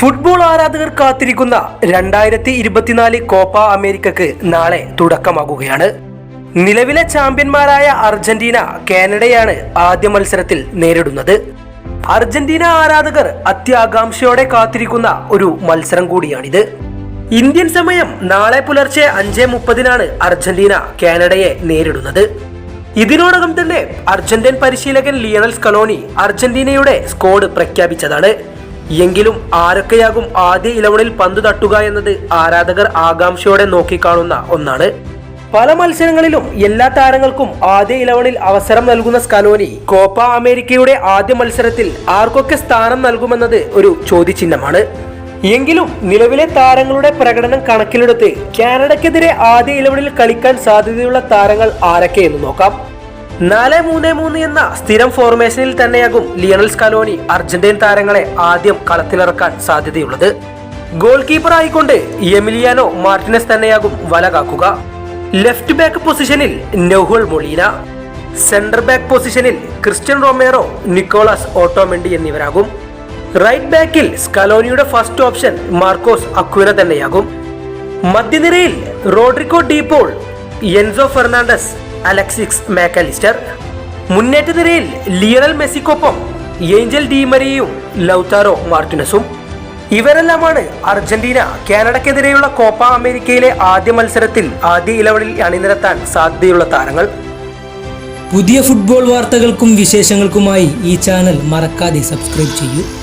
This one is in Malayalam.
ഫുട്ബോൾ ആരാധകർ കാത്തിരിക്കുന്ന രണ്ടായിരത്തി ഇരുപത്തിനാല് കോപ്പ അമേരിക്കക്ക് നാളെ തുടക്കമാകുകയാണ്. നിലവിലെ ചാമ്പ്യന്മാരായ അർജന്റീന കാനഡയാണ് ആദ്യ മത്സരത്തിൽ നേരിടുന്നത്. അർജന്റീന ആരാധകർ അത്യാകാംക്ഷയോടെ കാത്തിരിക്കുന്ന ഒരു മത്സരം കൂടിയാണിത്. ഇന്ത്യൻ സമയം നാളെ പുലർച്ചെ അഞ്ച് മുപ്പതിനാണ് അർജന്റീന കാനഡയെ നേരിടുന്നത്. ഇതിനോടകം തന്നെ അർജന്റീൻ പരിശീലകൻ ലിയണൽ സ്കലോണി അർജന്റീനയുടെ സ്കോഡ് പ്രഖ്യാപിച്ചതാണ്. എങ്കിലും ആരൊക്കെയാകും ആദ്യ ഇലവണിൽ പന്ത് തട്ടുക എന്നത് ആരാധകർ ആകാംക്ഷയോടെ നോക്കിക്കാണുന്ന ഒന്നാണ്. പല മത്സരങ്ങളിലും എല്ലാ താരങ്ങൾക്കും ആദ്യ ഇലവണിൽ അവസരം നൽകുന്ന സ്കലോനി കോപ്പ അമേരിക്കയുടെ ആദ്യ മത്സരത്തിൽ ആർക്കൊക്കെ സ്ഥാനം നൽകുമെന്നത് ഒരു ചോദ്യചിഹ്നമാണ്. എങ്കിലും നിലവിലെ താരങ്ങളുടെ പ്രകടനം കണക്കിലെടുത്ത് കാനഡയ്ക്കെതിരെ ആദ്യ ഇലവണിൽ കളിക്കാൻ സാധ്യതയുള്ള താരങ്ങൾ ആരൊക്കെയെന്ന് നോക്കാം. നാല് മൂന്ന് മൂന്ന് എന്ന സ്ഥിരം ഫോർമേഷനിൽ തന്നെയാകും ലിയണൽ സ്കലോണി അർജന്റീൻ താരങ്ങളെ ആദ്യം കളത്തിലിറക്കാൻ സാധ്യതയുള്ളത്. ഗോൾ കീപ്പർ ആയിക്കൊണ്ട് എമിലിയാനോ മാർട്ടിനസ് തന്നെയാകും വല കാക്കുക. ലെഫ്റ്റ് ബാക്ക് പൊസിഷനിൽ നെഹുൾ മൊളീന. സെന്റർ ബാക്ക് പൊസിഷനിൽ ക്രിസ്ത്യൻ റൊമേറോ നിക്കോളാസ് ഓട്ടോമെന്റി എന്നിവരാകും. റൈറ്റ് ബാക്കിൽ സ്കലോനിയുടെ ഫസ്റ്റ് ഓപ്ഷൻ മാർക്കോസ് അക്വിന തന്നെയാകും. മധ്യനിരയിൽ Rodrigo De Paul Enzo Fernandez Alexis MacAllister. മുന്നേറ്റ നിരയിൽ ലിയണൽ മെസ്സിക്കൊപ്പം ഏഞ്ചൽ ഡീമരിയും ലൗതാരോ മാർട്ടിനസും. ഇവരെല്ലാമാണ് അർജന്റീന കാനഡക്കെതിരെയുള്ള കോപ്പ അമേരിക്കയിലെ ആദ്യ മത്സരത്തിൽ ആദ്യ ഇലവണിൽ അണിനിരത്താൻ സാധ്യതയുള്ള താരങ്ങൾ. പുതിയ ഫുട്ബോൾ വാർത്തകൾക്കും വിശേഷങ്ങൾക്കുമായി ഈ ചാനൽ മറക്കാതെ സബ്സ്ക്രൈബ് ചെയ്യൂ.